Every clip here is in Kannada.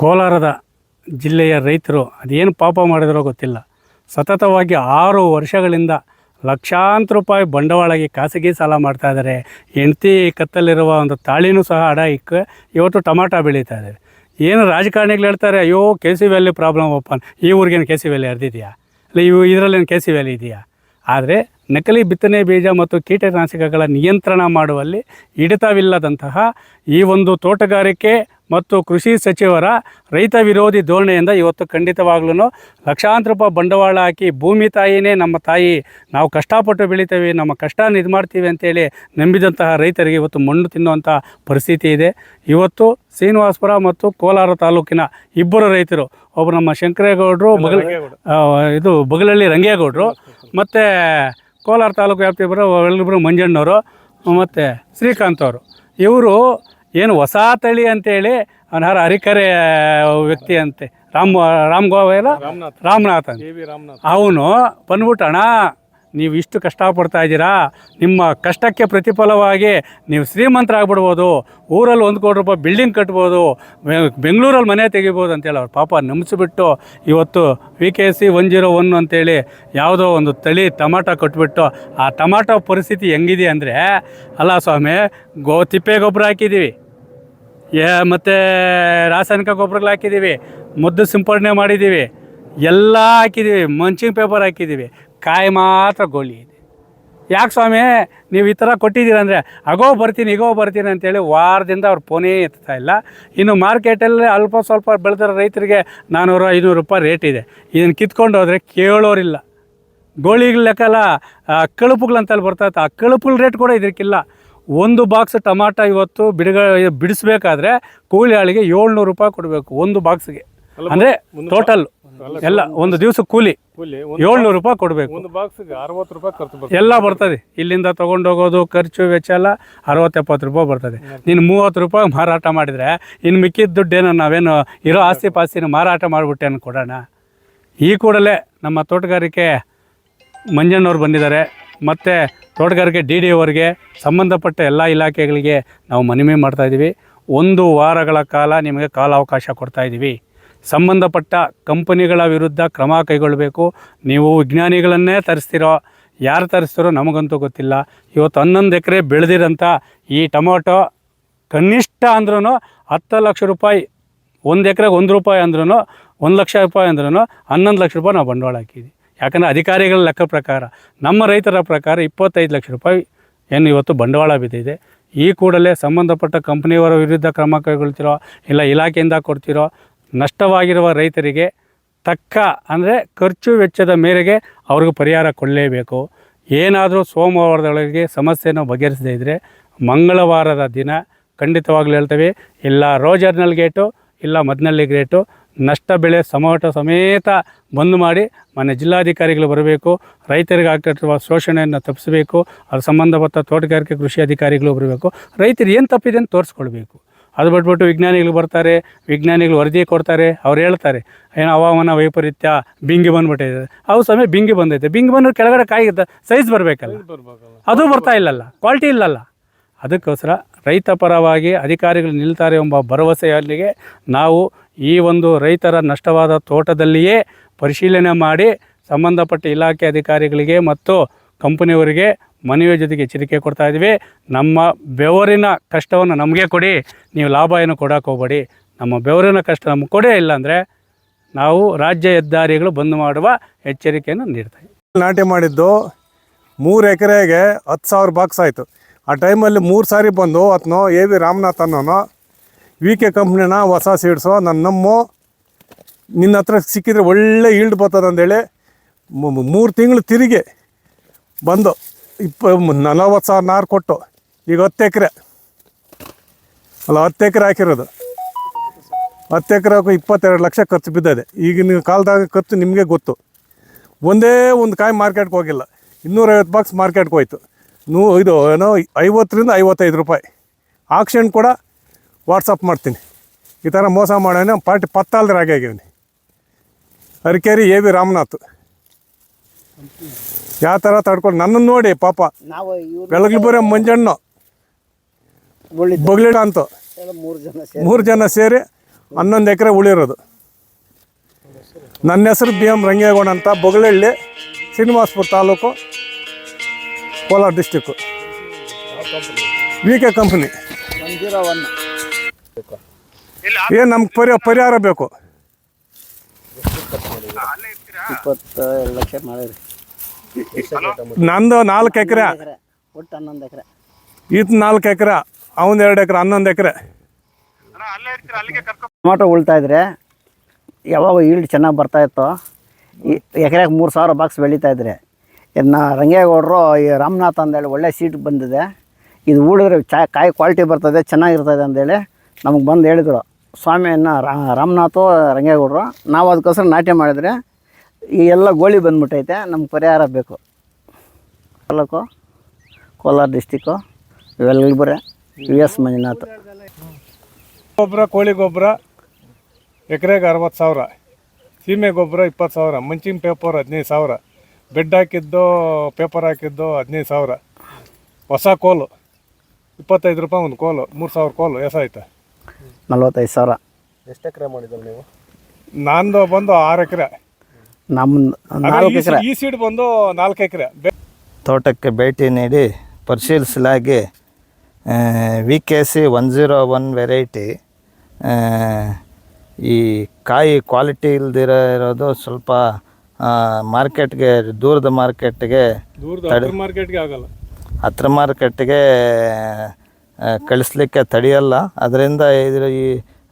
ಕೋಲಾರದ ಜಿಲ್ಲೆಯ ರೈತರು ಅದೇನು ಪಾಪ ಮಾಡಿದರೋ ಗೊತ್ತಿಲ್ಲ. ಸತತವಾಗಿ ಆರು ವರ್ಷಗಳಿಂದ ಲಕ್ಷಾಂತರ ರೂಪಾಯಿ ಬಂಡವಾಳಗೆ ಖಾಸಗಿ ಸಾಲ ಮಾಡ್ತಾ ಇದ್ದಾರೆ. ಹೆಂಡ್ತಿ ಕತ್ತಲ್ಲಿರುವ ಒಂದು ತಾಳಿನೂ ಸಹ ಅಡ ಇಕ್ಕ ಇವತ್ತು ಟೊಮಾಟೊ ಬೆಳೀತಾ ಇದ್ದಾರೆ ಏನು ರಾಜಕಾರಣಿಗಳು ಹೇಳ್ತಾರೆ, ಅಯ್ಯೋ K C valley problem open ಈ ಊರಿಗೇನು ಕೆ ಸಿ ವ್ಯಾಲಿ ಹರಿದಿದೆಯಾ? ಇಲ್ಲ ಇವು ಇದರಲ್ಲೇನು ಕೆ ಸಿ ವ್ಯಾಲಿ ಇದೆಯಾ? ಆದರೆ ನಕಲಿ ಬಿತ್ತನೆ ಬೀಜ ಮತ್ತು ಕೀಟನಾಶಕಗಳ ನಿಯಂತ್ರಣ ಮಾಡುವಲ್ಲಿ ಹಿಡಿತವಿಲ್ಲದಂತಹ ಈ ಒಂದು ತೋಟಗಾರಿಕೆ ಮತ್ತು ಕೃಷಿ ಸಚಿವರ ರೈತ ವಿರೋಧಿ ಧೋರಣೆಯಿಂದ ಇವತ್ತು ಖಂಡಿತವಾಗ್ಲೂ ಲಕ್ಷಾಂತರ ರೂಪಾಯಿ ಬಂಡವಾಳ ಹಾಕಿ ಭೂಮಿ ತಾಯಿನೇ ನಮ್ಮ ತಾಯಿ. ನಾವು ಕಷ್ಟಪಟ್ಟು ಬೆಳಿತೇವೆ ನಮ್ಮ ಕಷ್ಟ ಇದು ಮಾಡ್ತೀವಿ ಅಂತೇಳಿ ನಂಬಿದಂತಹ ರೈತರಿಗೆ ಇವತ್ತು ಮಣ್ಣು ತಿನ್ನುವಂಥ ಪರಿಸ್ಥಿತಿ ಇದೆ. ಇವತ್ತು ಶ್ರೀನಿವಾಸಪುರ ಮತ್ತು ಕೋಲಾರ ತಾಲೂಕಿನ ಇಬ್ಬರು ರೈತರು ಒಬ್ಬರು ನಮ್ಮ ಶಂಕರೇಗೌಡರು ಬಗಲ್ ಇದು ಬಗಲಳ್ಳಿ ರಂಗೇಗೌಡರು ಮತ್ತು ಕೋಲಾರ ತಾಲೂಕು ವ್ಯಾಪ್ತಿ ಬರೋ ಎಲ್ಲಿಬ್ಬರು ಮಂಜಣ್ಣವರು ಮತ್ತು ಶ್ರೀಕಾಂತ್ ಅವರು. ಇವರು ಏನು ಹೊಸ ತಳಿ ಅಂತೇಳಿ ಅವನ ಯಾರು ಹರಿಕರೆ ವ್ಯಕ್ತಿ ಅಂತೆ. ರಾಮ್ ರಾಮ್ ಗೋವೆಲ್ಲ ರಾಮನಾಥ್. ರಾಮನಾಥ್ ಅಂತ. ಅವನು ಬಂದ್ಬಿಟ್ಟು ಅಣ್ಣ ನೀವು ಇಷ್ಟು ಕಷ್ಟಪಡ್ತಾ ಇದ್ದೀರಾ? ನಿಮ್ಮ ಕಷ್ಟಕ್ಕೆ ಪ್ರತಿಫಲವಾಗಿ ನೀವು ಶ್ರೀಮಂತರಾಗ್ಬಿಡ್ಬೋದು. ಊರಲ್ಲಿ ಒಂದು ಕೋಟಿ ರೂಪಾಯಿ ಬಿಲ್ಡಿಂಗ್ ಕಟ್ಬೋದು. ಬೆಂಗಳೂರಲ್ಲಿ ಮನೆ ತೆಗಿಬೋದು ಅಂತೇಳಿ ಅವ್ರು ಪಾಪ ನಂಬಿಸಿಬಿಟ್ಟು ಇವತ್ತು V K C one zero one ಅಂತೇಳಿ ಯಾವುದೋ ಒಂದು ತಳಿ ಟಮಾಟೊ ಕೊಟ್ಬಿಟ್ಟು ಆ ಟಮಾಟೊ ಪರಿಸ್ಥಿತಿ ಹೆಂಗಿದೆ ಅಂದರೆ, ಅಲ್ಲ ಸ್ವಾಮಿ, ಗೋ, ತಿಪ್ಪೆ ಗೊಬ್ಬರ ಹಾಕಿದ್ದೀವಿ. ಏ, ಮತ್ತು ರಾಸಾಯನಿಕ ಗೊಬ್ಬರಗಳು ಹಾಕಿದ್ದೀವಿ. ಮದ್ದು ಸಿಂಪಡಣೆ ಮಾಡಿದ್ದೀವಿ. ಎಲ್ಲ ಹಾಕಿದ್ದೀವಿ. ಮಂಚಿಂಗ್ ಪೇಪರ್ ಹಾಕಿದ್ದೀವಿ. ಕಾಯಿ ಮಾತ್ರ ಗೋಳಿ ಇದೆ. ಯಾಕೆ ಸ್ವಾಮಿ ನೀವು ಈ ಥರ ಕೊಟ್ಟಿದ್ದೀರಂದರೆ ಅಗೋ ಬರ್ತೀನಿ ಇಗೋ ಬರ್ತೀನಿ ಅಂತೇಳಿ ವಾರದಿಂದ ಅವ್ರು ಫೋನೇ ಎತ್ತಾ ಇಲ್ಲ. ಇನ್ನು ಮಾರ್ಕೆಟಲ್ಲಿ ಅಲ್ಪ ಸ್ವಲ್ಪ ಬೆಳೆದಿರೋ ರೈತರಿಗೆ ನಾನ್ನೂರು ಐನೂರು ರೂಪಾಯಿ ರೇಟ್ ಇದೆ. ಇದನ್ನು ಕಿತ್ಕೊಂಡು ಹೋದರೆ ಕೇಳೋರಿಲ್ಲ. ಗೋಳಿಗಳ ಲೆಕ್ಕಲ್ಲ ಕಳುಪುಗಳಂತಲ್ಲಿ ಬರ್ತೈತೆ ಆ ಕಳುಪುಗಳ ರೇಟ್ ಕೂಡ ಇದಕ್ಕಿಲ್ಲ. ಒಂದು ಬಾಕ್ಸ್ ಟಮಾಟ ಇವತ್ತು ಬಿಡುಗ ಬಿಡಿಸ್ಬೇಕಾದ್ರೆ ಕೂಲಿ ಆಳಿಗೆ ಏಳ್ನೂರು ರೂಪಾಯಿ ಕೊಡಬೇಕು ಒಂದು ಬಾಕ್ಸ್ಗೆ ಅಂದರೆ ಟೋಟಲ್ ಎಲ್ಲ ಒಂದು ದಿವಸ ಕೂಲಿ. ಕೂಲಿ ಏಳ್ನೂರು ರೂಪಾಯಿ ಕೊಡಬೇಕು. ಒಂದು ಬಾಕ್ಸ್ಗೆ ಅರವತ್ತು ರೂಪಾಯಿ ಖರ್ಚು ಬರ್ತದೆ. ಎಲ್ಲ ಬರ್ತದೆ. ಇಲ್ಲಿಂದ ತೊಗೊಂಡೋಗೋದು ಖರ್ಚು ವೆಚ್ಚ ಎಲ್ಲ ಅರವತ್ತು ಎಪ್ಪತ್ತು ರೂಪಾಯಿ ಬರ್ತದೆ. ನೀನು ಮೂವತ್ತು ರೂಪಾಯಿ ಮಾರಾಟ ಮಾಡಿದರೆ ಇನ್ನು ಮಿಕ್ಕಿದ ದುಡ್ಡೇನು ನಾವೇನು ಇರೋ ಆಸ್ತಿ ಪಾಸ್ತಿನ ಮಾರಾಟ ಮಾಡಿಬಿಟ್ಟೇನು ಕೊಡೋಣ. ಈ ಕೂಡಲೇ ನಮ್ಮ ತೋಟಗಾರಿಕೆ ಮಂಜಣ್ಣವ್ರು ಬಂದಿದ್ದಾರೆ. ಮತ್ತು ತೋಟಗಾರಿಕೆ ಡಿ ಡಿ ಅವರಿಗೆ ಸಂಬಂಧಪಟ್ಟ ಎಲ್ಲ ಇಲಾಖೆಗಳಿಗೆ ನಾವು ಮನವಿ ಮಾಡ್ತಾಯಿದ್ದೀವಿ ಒಂದು ವಾರಗಳ ಕಾಲ ನಿಮಗೆ ಕಾಲಾವಕಾಶ ಕೊಡ್ತಾ ಇದ್ದೀವಿ. ಸಂಬಂಧಪಟ್ಟ ಕಂಪನಿಗಳ ವಿರುದ್ಧ ಕ್ರಮ ಕೈಗೊಳ್ಳಬೇಕು. ನೀವು ವಿಜ್ಞಾನಿಗಳನ್ನೇ ತರಿಸ್ತಿರೋ, ಯಾರು ತರಿಸ್ತಿರೋ ನಮಗಂತೂ ಗೊತ್ತಿಲ್ಲ. ಇವತ್ತು ಹನ್ನೊಂದು ಎಕರೆ ಬೆಳೆದಿರೋಂಥ ಈ ಟೊಮೊಟೊ ಕನಿಷ್ಠ ಅಂದ್ರೂ ಹತ್ತು ಲಕ್ಷ ರೂಪಾಯಿ, ಒಂದು ಎಕರೆಗೆ ಒಂದು ರೂಪಾಯಿ ಅಂದ್ರೂ ಒಂದು ಲಕ್ಷ ರೂಪಾಯಿ ಅಂದ್ರೂ ಹನ್ನೊಂದು ಲಕ್ಷ ರೂಪಾಯಿ ನಾವು ಬಂಡವಾಳ ಹಾಕಿದ್ವಿ. ಯಾಕಂದರೆ ಅಧಿಕಾರಿಗಳ ಲೆಕ್ಕ ಪ್ರಕಾರ, ನಮ್ಮ ರೈತರ ಪ್ರಕಾರ ಇಪ್ಪತ್ತೈದು ಲಕ್ಷ ರೂಪಾಯಿ ಏನು ಇವತ್ತು ಬಂಡವಾಳ ಬಿದ್ದಿದೆ. ಈ ಕೂಡಲೇ ಸಂಬಂಧಪಟ್ಟ ಕಂಪ್ನಿಯವರ ವಿರುದ್ಧ ಕ್ರಮ ಕೈಗೊಳ್ತಿರೋ, ಇಲ್ಲ ಇಲಾಖೆಯಿಂದ ಕೊಡ್ತಿರೋ ನಷ್ಟವಾಗಿರುವ ರೈತರಿಗೆ ತಕ್ಕ ಅಂದರೆ ಖರ್ಚು ವೆಚ್ಚದ ಮೇರೆಗೆ ಅವ್ರಿಗೂ ಪರಿಹಾರ ಕೊಡಲೇಬೇಕು. ಏನಾದರೂ ಸೋಮವಾರದೊಳಗೆ ಸಮಸ್ಯೆಯನ್ನು ಬಗೆಹರಿಸದೇ ಇದ್ದರೆ ಮಂಗಳವಾರದ ದಿನ ಖಂಡಿತವಾಗ್ಲೂ ಹೇಳ್ತೇವೆ. ಇಲ್ಲ ರೋಜರ್ನಲ್ ಗೇಟು, ಇಲ್ಲ ಮದ್ನಳ್ಳಿ ಗೇಟು, ನಷ್ಟ ಬೆಳೆ ಸಮೋಟ ಸಮೇತ ಬಂದ್ ಮಾಡಿ ಮನೆ ಜಿಲ್ಲಾಧಿಕಾರಿಗಳು ಬರಬೇಕು, ರೈತರಿಗೆ ಆಗ್ತಿರುವ ಶೋಷಣೆಯನ್ನು ತಪ್ಪಿಸಬೇಕು ಅದು ಸಂಬಂಧಪಟ್ಟ ತೋಟಗಾರಿಕೆ ಕೃಷಿ ಅಧಿಕಾರಿಗಳು ಬರಬೇಕು. ರೈತರು ಏನು ತಪ್ಪಿದೆ ಅಂತ ತೋರಿಸ್ಕೊಳ್ಬೇಕು. ಅದು ಬಿಟ್ಬಿಟ್ಟು ವಿಜ್ಞಾನಿಗಳು ಬರ್ತಾರೆ ವಿಜ್ಞಾನಿಗಳು ವರದಿ ಕೊಡ್ತಾರೆ ಅವ್ರು ಹೇಳ್ತಾರೆ ಏನು ಹವಾಮಾನ ವೈಪರೀತ್ಯ ಬಿಂಗಿ ಬಂದ್ಬಿಟ್ಟಿದೆ. ಅವು ಸಮಯ ಬಿಂಗಿ ಬಂದೈತೆ. ಬಿಂಗಿ ಬಂದ್ರೆ ಕೆಳಗಡೆ ಕಾಯಿ ಸೈಜ್ ಬರಬೇಕಲ್ಲ. ಅದು ಬರ್ತಾ ಇಲ್ಲಲ್ಲ ಕ್ವಾಲಿಟಿ ಇಲ್ಲಲ್ಲ. ಅದಕ್ಕೋಸ್ಕರ ರೈತ ಪರವಾಗಿ ಅಧಿಕಾರಿಗಳು ನಿಲ್ತಾರೆ ಎಂಬ ಭರವಸೆಯಲ್ಲಿಗೆ ನಾವು ಈ ಒಂದು ರೈತರ ನಷ್ಟವಾದ ತೋಟದಲ್ಲಿಯೇ ಪರಿಶೀಲನೆ ಮಾಡಿ ಸಂಬಂಧಪಟ್ಟ ಇಲಾಖೆ ಅಧಿಕಾರಿಗಳಿಗೆ ಮತ್ತು ಕಂಪನಿಯವರಿಗೆ ಮನೆಯ ಜೊತೆಗೆ ಎಚ್ಚರಿಕೆ ಕೊಡ್ತಾ ಇದ್ದೀವಿ. ನಮ್ಮ ಬೆವರಿನ ಕಷ್ಟವನ್ನು ನಮಗೆ ಕೊಡಿ. ನೀವು ಲಾಭ ಏನು ಕೊಡೋಕೆ ಹೋಗಬೇಡಿ. ನಮ್ಮ ಬೆವರಿನ ಕಷ್ಟ ನಮಗೆ ಕೊಡೇ ಇಲ್ಲಾಂದರೆ ನಾವು ರಾಜ್ಯ ಹೆದ್ದಾರಿಗಳು ಬಂದ್ ಮಾಡುವ ಎಚ್ಚರಿಕೆಯನ್ನು ನೀಡ್ತಾ ನಾಟಿ ಮಾಡಿದ್ದು ಮೂರು ಎಕರೆಗೆ ಹತ್ತು ಸಾವಿರ ಬಾಕ್ಸ್ ಆಯಿತು. ಆ ಟೈಮಲ್ಲಿ ಮೂರು ಸಾರಿ ಬಂದು ಅತ್ನೋ ಎ ವಿ ರಾಮನಾಥ್ ಅನ್ನೋನು ವಿ ಕೆ ಕಂಪ್ನಿನ ಹೊಸ ಸೀಡ್ಸೋ ನನ್ನ ನಮ್ಮ, ನಿನ್ನ ಹತ್ರ ಸಿಕ್ಕಿದ್ರೆ ಒಳ್ಳೆ ಈಲ್ಡ್ ಬರ್ತದೆ ಅಂತೇಳಿ ಮೂರು ತಿಂಗಳು ತಿರುಗಿ ಬಂದು ಇಪ್ಪ, ನಲವತ್ತು ಸಾವಿರ ನಾರು ಕೊಟ್ಟು, ಈಗ ಹತ್ತು ಎಕರೆ. ಅಲ್ಲ, ಹತ್ತು ಎಕರೆ ಹಾಕಿರೋದು. ಹತ್ತು ಎಕರೆಗೂ ಇಪ್ಪತ್ತೆರಡು ಲಕ್ಷ ಖರ್ಚು ಬಿದ್ದಿದೆ. ಈಗಿನ ಕಾಲದಾಗ ಖರ್ಚು ನಿಮಗೆ ಗೊತ್ತು. ಒಂದೇ ಒಂದು ಕಾಯಿ ಮಾರ್ಕೆಟ್ಗೆ ಹೋಗಿಲ್ಲ. ಇನ್ನೂರೈವತ್ತು ಬಾಕ್ಸ್ ಮಾರ್ಕೆಟ್ಗೆ ಹೋಯ್ತು. ನೂ, ಇದು ಏನೋ ಐವತ್ತರಿಂದ ಐವತ್ತೈದು ರೂಪಾಯಿ. ಆಕ್ಷನ್ ಕೂಡ ವಾಟ್ಸಪ್ ಮಾಡ್ತೀನಿ. ಈ ಥರ ಮೋಸ ಮಾಡೋಣ ಪಾರ್ಟಿ ಪತ್ತಾಲ್ದ್ರ ಆಗಿ ಆಗ್ಯಾವನಿ. Arikeri A V Ramanath. ಯಾವ ಥರ ತಡ್ಕೊಂಡು ನನ್ನನ್ನು ನೋಡಿ ಪಾಪ. ನಾವು ಬೆಳಗ್ಗೆ ಬರೋ ಮಂಜಣ್ಣು. ಬಗ್ಲಿಡ ಅಂತ. ಮೂರು ಜನ ಸೇರಿ. ಮೂರು ಜನ ಸೇರಿ ಹನ್ನೊಂದು ಎಕರೆ ಉಳಿರೋದು. ನನ್ನ ಹೆಸರು ಬಿ ಎಂ ರಂಗೇಗೌಡ ಅಂತ Bogalahalli Srinivaspur taluk Kolar district V K company ಏನು ನಮ್ಗೆ ಪರಿ ಪರಿಹಾರ ಬೇಕು? ಇಪ್ಪತ್ತು ಲಕ್ಷ ಮಾಡಿರಿ ನಂದು ನಾಲ್ಕು ಎಕರೆ. ಒಟ್ಟು ಹನ್ನೊಂದು ಎಕರೆ. ಈತ ನಾಲ್ಕು ಎಕರೆ. ಅವನ್ ಎರಡು ಎಕರೆ ಹನ್ನೊಂದು ಎಕರೆ. ಟೊಮಾಟೊ ಉಳ್ತಾ ಇದ್ರೆ ಯಾವಾಗ ಈಲ್ಡ್ ಚೆನ್ನಾಗಿ ಬರ್ತಾ ಇತ್ತು ಈ ಎಕರೆಗೆ ಮೂರು ಸಾವಿರ ಬಾಕ್ಸ್ ಬೆಳೀತಾ ಇದ್ರೆ. ಇನ್ನು ರಂಗೇಗೌಡರು ಈ ರಾಮನಾಥ್ ಅಂದೇಳಿ ಒಳ್ಳೆ ಸೀಟ್ ಬಂದಿದೆ. ಇದು ಉಳಿದ್ರೆ ಚಾ ಕಾಯಿ ಕ್ವಾಲಿಟಿ ಬರ್ತದೆ ಚೆನ್ನಾಗಿರ್ತದೆ ಅಂತೇಳಿ ನಮಗೆ ಬಂದು ಹೇಳಿದರು. ಸ್ವಾಮಿಯನ್ನು ರಾಮನಾಥು ರಂಗೇಗೌಡರು ನಾವು ಅದಕ್ಕೋಸ್ಕರ ನಾಟ್ಯ ಮಾಡಿದರೆ ಈ ಎಲ್ಲ ಗೋಳಿ ಬಂದ್ಬಿಟ್ಟೈತೆ ನಮ್ಗೆ ಪರಿಹಾರ ಬೇಕು. Taluk Kolar district Velbure U S Manjunath. ಗೊಬ್ಬರ ಕೋಳಿ ಗೊಬ್ಬರ ಎಕರೆಗೆ ಅರವತ್ತು ಸಾವಿರ. ಸೀಮೆ ಗೊಬ್ಬರ ಇಪ್ಪತ್ತು ಸಾವಿರ ಮಂಚಿನ ಪೇಪರ್ ಹದಿನೈದು ಸಾವಿರ. ಬೆಡ್ ಹಾಕಿದ್ದು ಪೇಪರ್ ಹಾಕಿದ್ದು ಹದಿನೈದು ಸಾವಿರ. ಹೊಸ ಕೋಲು ಇಪ್ಪತ್ತೈದು ರೂಪಾಯಿ ಒಂದು ಕೋಲು ಮೂರು ಸಾವಿರ ಕೋಲು ಎಸಾಯ್ತು ನಲ್ವತ್ತೈದು ಸಾವಿರ. ಎಷ್ಟು ಎಕರೆ ಮಾಡಿದ್ರು ನೀವು? ನಂದು ಬಂದು ಆರು ಎಕರೆ. ನಮ್ಮದು ನಾಲ್ಕು ಎಕರೆ. ಈ ಸೀಡ್ ಬಂದು ನಾಲ್ಕು ಎಕರೆ. ತೋಟಕ್ಕೆ ಭೇಟಿ ನೀಡಿ ಪರಿಶೀಲಿಸಲಾಗಿ V K C one zero one variety ಈ ಕಾಯಿ ಕ್ವಾಲಿಟಿ ಇಲ್ದಿರೋ ಇರೋದು ಸ್ವಲ್ಪ ಮಾರ್ಕೆಟ್ಗೆ ದೂರದ ಮಾರ್ಕೆಟ್ಗೆ ಮಾರ್ಕೆಟ್ಗೆ ಆಗಲ್ಲ. ಹತ್ರ ಮಾರ್ಕೆಟ್ಗೆ ಕಳಿಸ್ಲಿಕ್ಕೆ ತಡೆಯಲ್ಲ. ಅದರಿಂದ ಇದ್ರ ಈ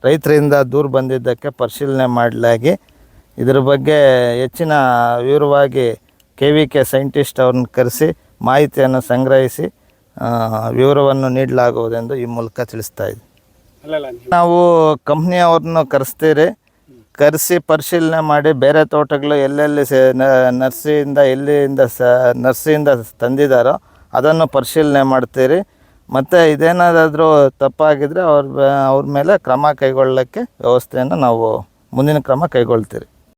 ರೈತರಿಂದ ದೂರ ಬಂದಿದ್ದಕ್ಕೆ ಪರಿಶೀಲನೆ ಮಾಡಲಾಗಿ ಇದ್ರ ಬಗ್ಗೆ ಹೆಚ್ಚಿನ ವಿವರವಾಗಿ ಕೆ ವಿ ಕೆ ಸೈಂಟಿಸ್ಟ್ ಅವ್ರನ್ನ ಕರೆಸಿ ಮಾಹಿತಿಯನ್ನು ಸಂಗ್ರಹಿಸಿ ವಿವರವನ್ನು ನೀಡಲಾಗುವುದೆಂದು ಈ ಮೂಲಕ ತಿಳಿಸ್ತಾ ಇದೆ ನಾವು ಕಂಪ್ನಿಯವ್ರನ್ನ ಕರೆಸ್ತೀರಿ. ಕರೆಸಿ ಪರಿಶೀಲನೆ ಮಾಡಿ ಬೇರೆ ತೋಟಗಳು ಎಲ್ಲೆಲ್ಲಿ ಸೆ ನ- ನರ್ಸರಿಯಿಂದ ಎಲ್ಲಿಂದ ಸ ನರ್ಸಿಯಿಂದ ತಂದಿದ್ದಾರೋ ಅದನ್ನು ಪರಿಶೀಲನೆ ಮಾಡ್ತೀರಿ. ಮತ್ತು ಇದೇನಾದರೂ ತಪ್ಪಾಗಿದ್ದರೆ ಅವ್ರ ಅವ್ರ ಮೇಲೆ ಕ್ರಮ ಕೈಗೊಳ್ಳೋಕ್ಕೆ ವ್ಯವಸ್ಥೆಯನ್ನು ನಾವು ಮುಂದಿನ ಕ್ರಮ ಕೈಗೊಳ್ತೀರಿ.